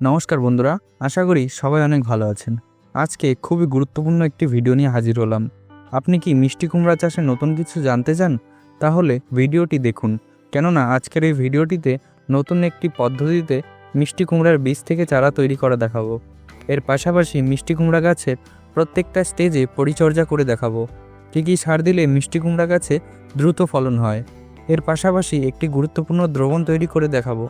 নমস্কার বন্ধুরা, আশা করি সবাই অনেক ভালো আছেন। আজকে খুবই গুরুত্বপূর্ণ একটি ভিডিও নিয়ে হাজির হলাম। আপনি কি মিষ্টি কুমড়া চাষে নতুন কিছু জানতে চান? তাহলে ভিডিওটি দেখুন। কেননা আজকের এই ভিডিওটিতে নতুন একটি পদ্ধতিতে মিষ্টি কুমড়ার বীজ থেকে চারা তৈরি করা দেখাবো। এর পাশাপাশি মিষ্টি কুমড়া গাছের প্রত্যেকটা স্টেজে পরিচর্যা করে দেখাবো। কী কী সার দিলে মিষ্টি কুমড়া গাছে দ্রুত ফলন হয়? এর পাশাপাশি একটি গুরুত্বপূর্ণ দ্রবণ তৈরি করে দেখাবো।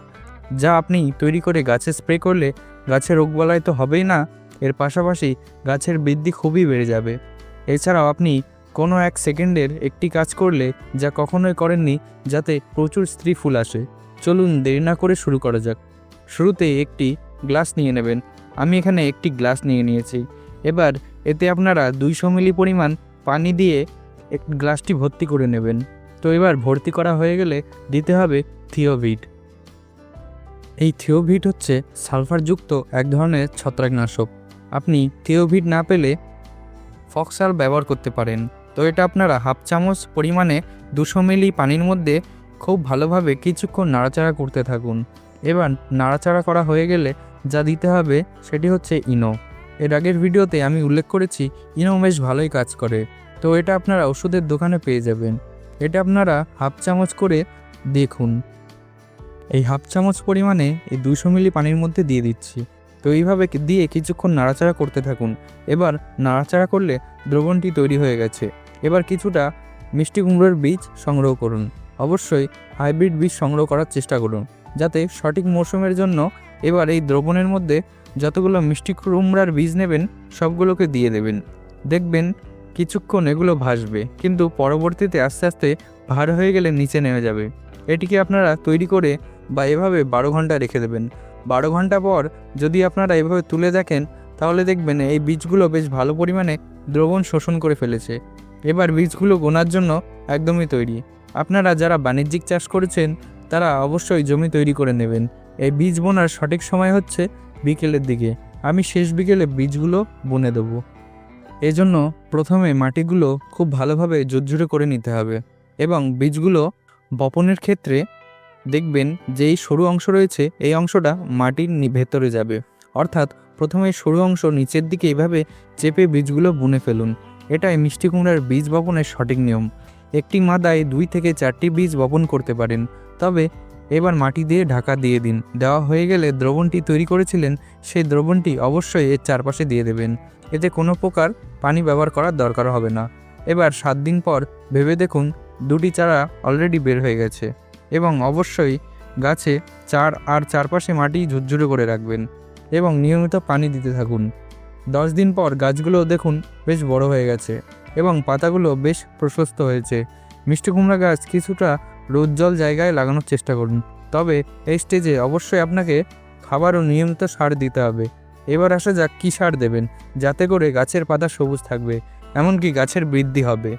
যা আপনি তৈরি করে গাছে স্প্রে করলে গাছের রোগবালাই তো হবেই না, এর পাশাপাশি গাছের বৃদ্ধি খুবই বেড়ে যাবে। এছাড়াও আপনি কোনো এক সেকেন্ডের একটি কাজ করলে যা কখনোই করেননি, যাতে প্রচুর স্ত্রী ফুল আসে। চলুন দেরি না করে শুরু করা যাক। শুরুতে একটি গ্লাস নিয়ে নেবেন। আমি এখানে একটি গ্লাস নিয়ে নিয়েছি। এবার এতে আপনারা দুইশো মিলি পরিমাণ পানি দিয়ে এক গ্লাসটি ভর্তি করে নেবেন। তো এবার ভর্তি করা হয়ে গেলে দিতে হবে থিওভিট। এই থিওভিট হচ্ছে সালফারযুক্ত এক ধরনের ছত্রাকনাশক। আপনি থিওভিট না পেলে ফক্সাল ব্যবহার করতে পারেন। তো এটা আপনারা হাফ চামচ পরিমাণে দুশো মিলি পানির মধ্যে খুব ভালোভাবে কিছুক্ষণ নাড়াচাড়া করতে থাকুন। এবার নাড়াচাড়া করা হয়ে গেলে যা দিতে হবে সেটি হচ্ছে ইনো। এর আগের ভিডিওতে আমি উল্লেখ করেছি, ইনো বেশ ভালোই কাজ করে। তো এটা আপনারা ওষুধের দোকানে পেয়ে যাবেন। এটা আপনারা হাফ চামচ করে দেখুন। এই হাফ চামচ পরিমাণে এই দুশো মিলি পানির মধ্যে দিয়ে দিচ্ছি। তো এইভাবে দিয়ে কিছুক্ষণ নাড়াচাড়া করতে থাকুন। এবার নাড়াচাড়া করলে দ্রবণটি তৈরি হয়ে গেছে। এবার কিছুটা মিষ্টি কুমড়োর বীজ সংগ্রহ করুন। অবশ্যই হাইব্রিড বীজ সংগ্রহ করার চেষ্টা করুন, যাতে সঠিক মৌসুমের জন্য এবার এই দ্রবণের মধ্যে যতগুলো মিষ্টি কুমড়ার বীজ নেবেন, সবগুলোকে দিয়ে দেবেন। দেখবেন কিছুক্ষণ এগুলো ভাসবে কিন্তু পরবর্তীতে আস্তে আস্তে ভার হয়ে গেলে নিচে নেমে যাবে। এটিকে আপনারা তৈরি করে বা এভাবে বারো ঘণ্টা রেখে দেবেন। বারো ঘণ্টা পর যদি আপনারা এভাবে তুলে দেখেন, তাহলে দেখবেন এই বীজগুলো বেশ ভালো পরিমাণে দ্রবণ শোষণ করে ফেলেছে। এবার বীজগুলো গোনার জন্য একদমই তৈরি। আপনারা যারা বাণিজ্যিক চাষ করেছেন, তারা অবশ্যই জমি তৈরি করে নেবেন। এই বীজ বোনার সঠিক সময় হচ্ছে বিকেলের দিকে। আমি শেষ বিকেলে বীজগুলো বুনে দেবো। এজন্য প্রথমে মাটিগুলো খুব ভালোভাবে জোরজুরে করে নিতে হবে এবং বীজগুলো বপনের ক্ষেত্রে দেখবেন যে এই সরু অংশ রয়েছে, এই অংশটা মাটির ভেতরে যাবে। অর্থাৎ প্রথমে সরু অংশ নিচের দিকে এইভাবে চেপে বীজগুলো বুনে ফেলুন। এটাই মিষ্টি কুমড়ার বীজ বপনের সঠিক নিয়ম। একটি মাদায় দুই থেকে চারটি বীজ বপন করতে পারেন। তবে এবার মাটি দিয়ে ঢাকা দিয়ে দিন। দেওয়া হয়ে গেলে দ্রবণটি তৈরি করেছিলেন, সেই দ্রবণটি অবশ্যই এর চারপাশে দিয়ে দেবেন। এতে কোনো প্রকার পানি ব্যবহার করার দরকার হবে না। এবার সাত দিন পর ভেবে দেখুন, দুটি চারা অলরেডি বের হয়ে গেছে। এবং অবশ্যই গাছে চার আর চারপাশে মাটি ঝুরঝুরে করে রাখবেন এবং নিয়মিত পানি দিতে থাকুন। দশ দিন পর গাছগুলো দেখুন বেশ বড় হয়ে গেছে এবং পাতাগুলো বেশ প্রশস্ত হয়েছে। মিষ্টি কুমড়া গাছ কিছুটা রোজ্জ্বল জায়গায় লাগানোর চেষ্টা করুন। তবে এই স্টেজে অবশ্যই আপনাকে খাবার ও নিয়মিত সার দিতে হবে। এবার আসা যাক কী সার দেবেন, যাতে করে গাছের পাতা সবুজ থাকবে, এমনকি গাছের বৃদ্ধি হবে।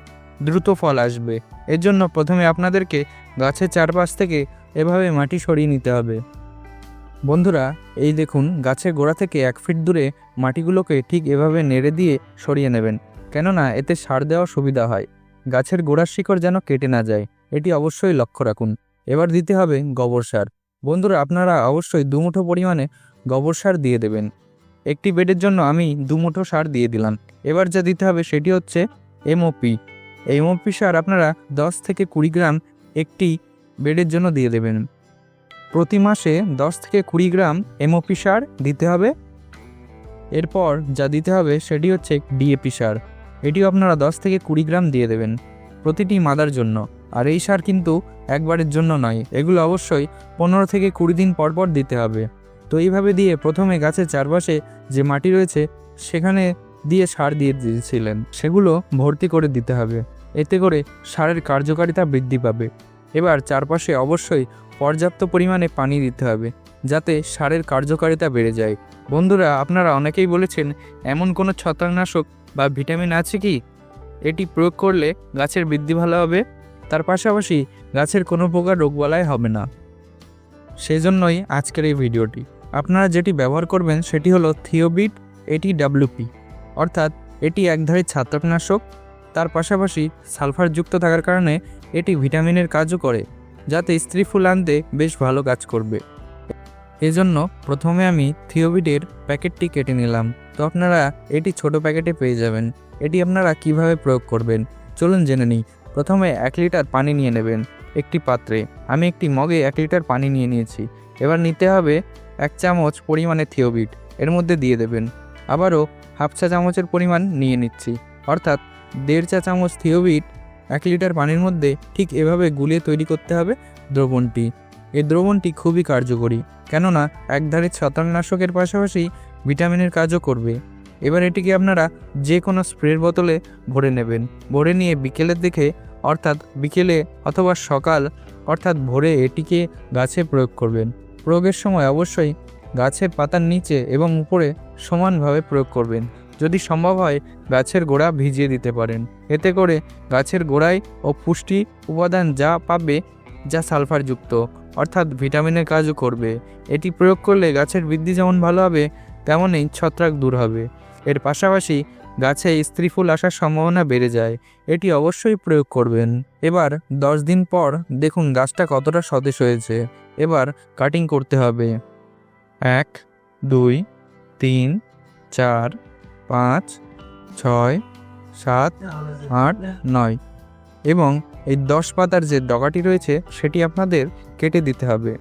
দ্রুত ফল আসবে। এর জন্য প্রথমে আপনাদেরকে গাছের চারপাশ থেকে এভাবে মাটি সরিয়ে নিতে হবে। বন্ধুরা, এই দেখুন, গাছের গোড়া থেকে এক ফিট দূরে মাটিগুলোকে ঠিক এভাবে নেড়ে দিয়ে সরিয়ে নেবেন, কেননা এতে সার দেওয়া সুবিধা হয়। গাছের গোড়ার শিকড় যেন কেটে না যায়, এটি অবশ্যই লক্ষ্য রাখুন। এবার দিতে হবে গোবর সার। বন্ধুরা, আপনারা অবশ্যই দুমুঠো পরিমাণে গোবর সার দিয়ে দেবেন। একটি বেডের জন্য আমি দুমুঠো সার দিয়ে দিলাম। এবার যা দিতে হবে সেটি হচ্ছে এমওপি। এমওপি সার আপনারা দশ থেকে কুড়ি গ্রাম একটি বেডের জন্য দিয়ে দেবেন। প্রতি মাসে দশ থেকে কুড়ি গ্রাম এমওপি সার দিতে হবে। এরপর যা দিতে হবে সেটি হচ্ছে ডিএপি সার এটিও আপনারা দশ থেকে কুড়ি গ্রাম দিয়ে দেবেন প্রতিটি মাদার জন্য। আর এই সার কিন্তু একবারের জন্য নয়, এগুলো অবশ্যই পনেরো থেকে কুড়ি দিন পর পর দিতে হবে। তো এইভাবে দিয়ে প্রথমে গাছের চারপাশে যে মাটি রয়েছে, সেখানে দিয়ে সার দিয়ে দিয়েছিলেন, সেগুলো ভর্তি করে দিতে হবে। এতে করে সারের কার্যকারিতা বৃদ্ধি পাবে। এবার চারপাশে অবশ্যই পর্যাপ্ত পরিমাণে পানি দিতে হবে, যাতে সারের কার্যকারিতা বেড়ে যায়। বন্ধুরা, আপনারা অনেকেই বলেছেন, এমন কোনো ছত্রাকনাশক বা ভিটামিন আছে কি? এটি প্রয়োগ করলে গাছের বৃদ্ধি ভালো হবে, তার পাশাপাশি গাছের কোনো প্রকার রোগবালাই হবে না। সেজন্যই আজকের এই ভিডিওটি। আপনারা যেটি ব্যবহার করবেন সেটি হলো থিওবিট এটি ডাব্লিউপি অর্থাৎ এটি একধারী ছত্রাকনাশক তার পাশাপাশি সালফারযুক্ত থাকার কারণে এটি ভিটামিনের কাজও করে, যাতে স্ত্রী ফুল আনতে বেশ ভালো কাজ করবে। এজন্য প্রথমে আমি থিওবিটের প্যাকেটটি কেটে নিলাম। তো আপনারা এটি ছোট প্যাকেটে পেয়ে যাবেন। এটি আপনারা কীভাবে প্রয়োগ করবেন, চলুন জেনে নিই। প্রথমে এক লিটার পানি নিয়ে নেবেন একটি পাত্রে। আমি একটি মগে এক লিটার পানি নিয়ে নিয়েছি। এবার নিতে হবে এক চামচ পরিমাণে থিওবিট। এর মধ্যে দিয়ে দেবেন। আবারও হাফ চা চামচের পরিমাণ নিয়ে নিচ্ছি। অর্থাৎ দেড় চা চামচ থিওবিট, এক লিটার পানির মধ্যে ঠিক এভাবে গুলিয়ে তৈরি করতে হবে দ্রবণটি। এই দ্রবণটি খুবই কার্যকরী, কেননা একধারে ছত্রাকনাশকের পাশাপাশি ভিটামিনের কাজও করবে। এবার এটিকে আপনারা যে কোনো স্প্রের বোতলে ভরে নেবেন। ভরে নিয়ে বিকেলের দিকে, অর্থাৎ বিকেলে অথবা সকাল, অর্থাৎ ভোরে এটিকে গাছে প্রয়োগ করবেন। প্রয়োগের সময় অবশ্যই গাছের পাতার নিচে এবং উপরে সমানভাবে প্রয়োগ করবেন। যদি সম্ভব হয় গাছের গোড়া ভিজিয়ে দিতে পারেন। এতে করে গাছের গোড়ায় ও পুষ্টি উপাদান যা পাবে যা সালফারযুক্ত, অর্থাৎ ভিটামিনের কাজও করবে। এটি প্রয়োগ করলে গাছের বৃদ্ধি যেমন ভালো হবে, তেমনই ছত্রাক দূর হবে। এর পাশাপাশি গাছে স্ত্রী ফুল আসার সম্ভাবনা বেড়ে যায়, এটি অবশ্যই প্রয়োগ করবেন। এবার দশ দিন পর দেখুন গাছটা কতটা সতেজ হয়েছে। এবার কাটিং করতে হবে। এক, দুই, তিন, চার পাঁচ, ছয়, সাত, আট, নয় এবং এই দশ পাতার যে ডগাটি রয়েছে সেটি আপনাদের কেটে দিতে হবে।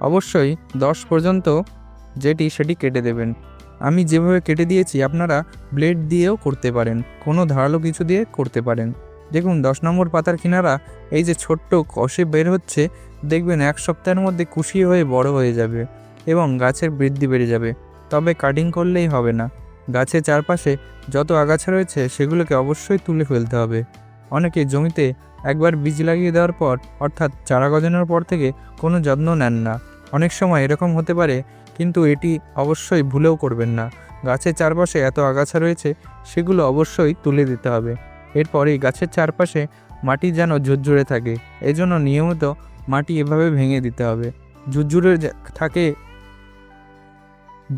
অবশ্যই দশ পর্যন্ত যেটি সেটি কেটে দেবেন। আমি যেভাবে কেটে দিয়েছি আপনারা ব্লেড দিয়েও করতে পারেন, কোনো ধারালো কিছু দিয়ে করতে পারেন। দেখুন দশ নম্বর পাতার কিনারা এই যে ছোট্ট কষে বের হচ্ছে, দেখবেন এক সপ্তাহের মধ্যে কুশিয়ে হয়ে বড় হয়ে যাবে এবং গাছের বৃদ্ধি বেড়ে যাবে। তবে কাটিং করলেই হবে না। গাছের চারপাশে যত আগাছা রয়েছে সেগুলোকে অবশ্যই তুলে ফেলতে হবে। অনেকে জমিতে একবার বীজ লাগিয়ে দেওয়ার পর, অর্থাৎ চারা গজানোর পর থেকে কোনো যত্ন নেন না। অনেক সময় এরকম হতে পারে, কিন্তু এটি অবশ্যই ভুলেও করবেন না। গাছের চারপাশে এত আগাছা রয়েছে, সেগুলো অবশ্যই তুলে দিতে হবে। এরপরেই গাছের চারপাশে মাটি যেন ঝুরঝুরে থাকে। এজন্য নিয়মিত মাটি এভাবে ভেঙে দিতে হবে। ঝুরঝুরে থাকে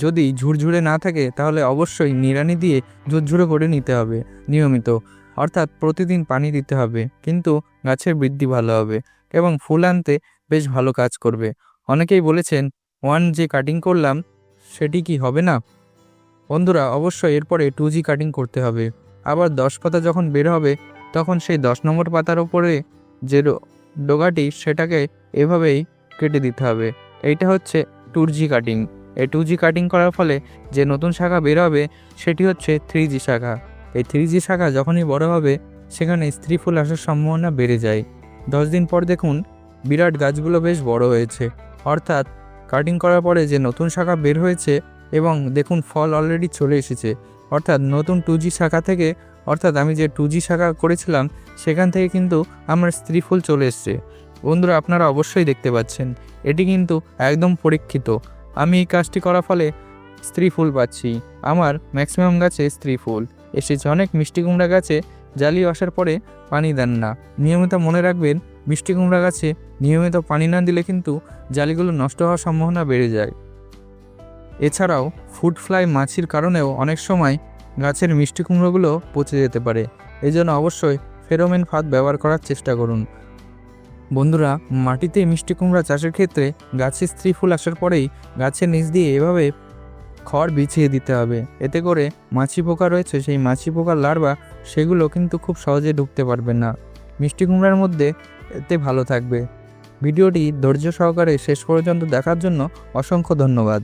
যদি ঝুরঝুরে না থাকে, তাহলে অবশ্যই নিড়ানি দিয়ে ঝুরঝুরে করে নিতে হবে, নিয়মিত। অর্থাৎ প্রতিদিন পানি দিতে হবে, কিন্তু গাছের বৃদ্ধি ভালো হবে এবং ফুল আনতে বেশ ভালো কাজ করবে। অনেকেই বলেছেন, ওয়ান যে কাটিং করলাম, সেটি কি হবে না? বন্ধুরা, অবশ্যই এরপরে টু জি কাটিং করতে হবে। আবার দশ পাতা যখন বের হবে, তখন সেই দশ নম্বর পাতার ওপরে যে ডোগাটি, সেটাকে এভাবেই কেটে দিতে হবে। এইটা হচ্ছে টু জি কাটিং। এই টু জি কাটিং করার ফলে যে নতুন শাখা বের হবে, সেটি হচ্ছে থ্রি জি শাখা। এই থ্রি জি শাখা যখনই বড় হবে, সেখানে স্ত্রী ফুল আসার সম্ভাবনা বেড়ে যায়। দশ দিন পর দেখুন, বিরাট গাছগুলো বেশ বড় হয়েছে। অর্থাৎ কাটিং করার পরে যে নতুন শাখা বের হয়েছে এবং দেখুন ফল অলরেডি চলে এসেছে। অর্থাৎ, নতুন টু জি শাখা থেকে, অর্থাৎ আমি যে টু জি শাখা করেছিলাম, সেখান থেকে কিন্তু আমার স্ত্রী ফুল চলে এসছে। বন্ধুরা, আপনারা অবশ্যই দেখতে পাচ্ছেন। এটি কিন্তু একদম পরীক্ষিত। আমি এই কাজটি করার ফলে স্ত্রী ফুল পাচ্ছি। আমার ম্যাক্সিমাম গাছে স্ত্রী ফুল। এসেছে অনেক মিষ্টি কুমড়া গাছে জালি আসার পরে পানি দেন না। নিয়মিত মনে রাখবেন, মিষ্টি কুমড়া গাছে নিয়মিত পানি না দিলে কিন্তু জালিগুলো নষ্ট হওয়ার সম্ভাবনা বেড়ে যায়। এছাড়াও ফুড ফ্লাই মাছির কারণেও অনেক সময় গাছের মিষ্টি কুমড়োগুলো পচে যেতে পারে। এই জন্য অবশ্যই ফেরোমেন ফাঁদ ব্যবহার করার চেষ্টা করুন। বন্ধুরা, মাটিতে মিষ্টি কুমড়া চাষের ক্ষেত্রে গাছের স্ত্রী ফুল আসার পরেই গাছের নিচ দিয়ে এভাবে খড় বিছিয়ে দিতে হবে। এতে করে মাছি পোকা রয়েছে, সেই মাছি পোকার লার্ভা সেগুলো কিন্তু খুব সহজে ঢুকতে পারবে না। মিষ্টি কুমড়ার মধ্যে এতে ভালো থাকবে। ভিডিওটি ধৈর্য সহকারে শেষ পর্যন্ত দেখার জন্য অসংখ্য ধন্যবাদ।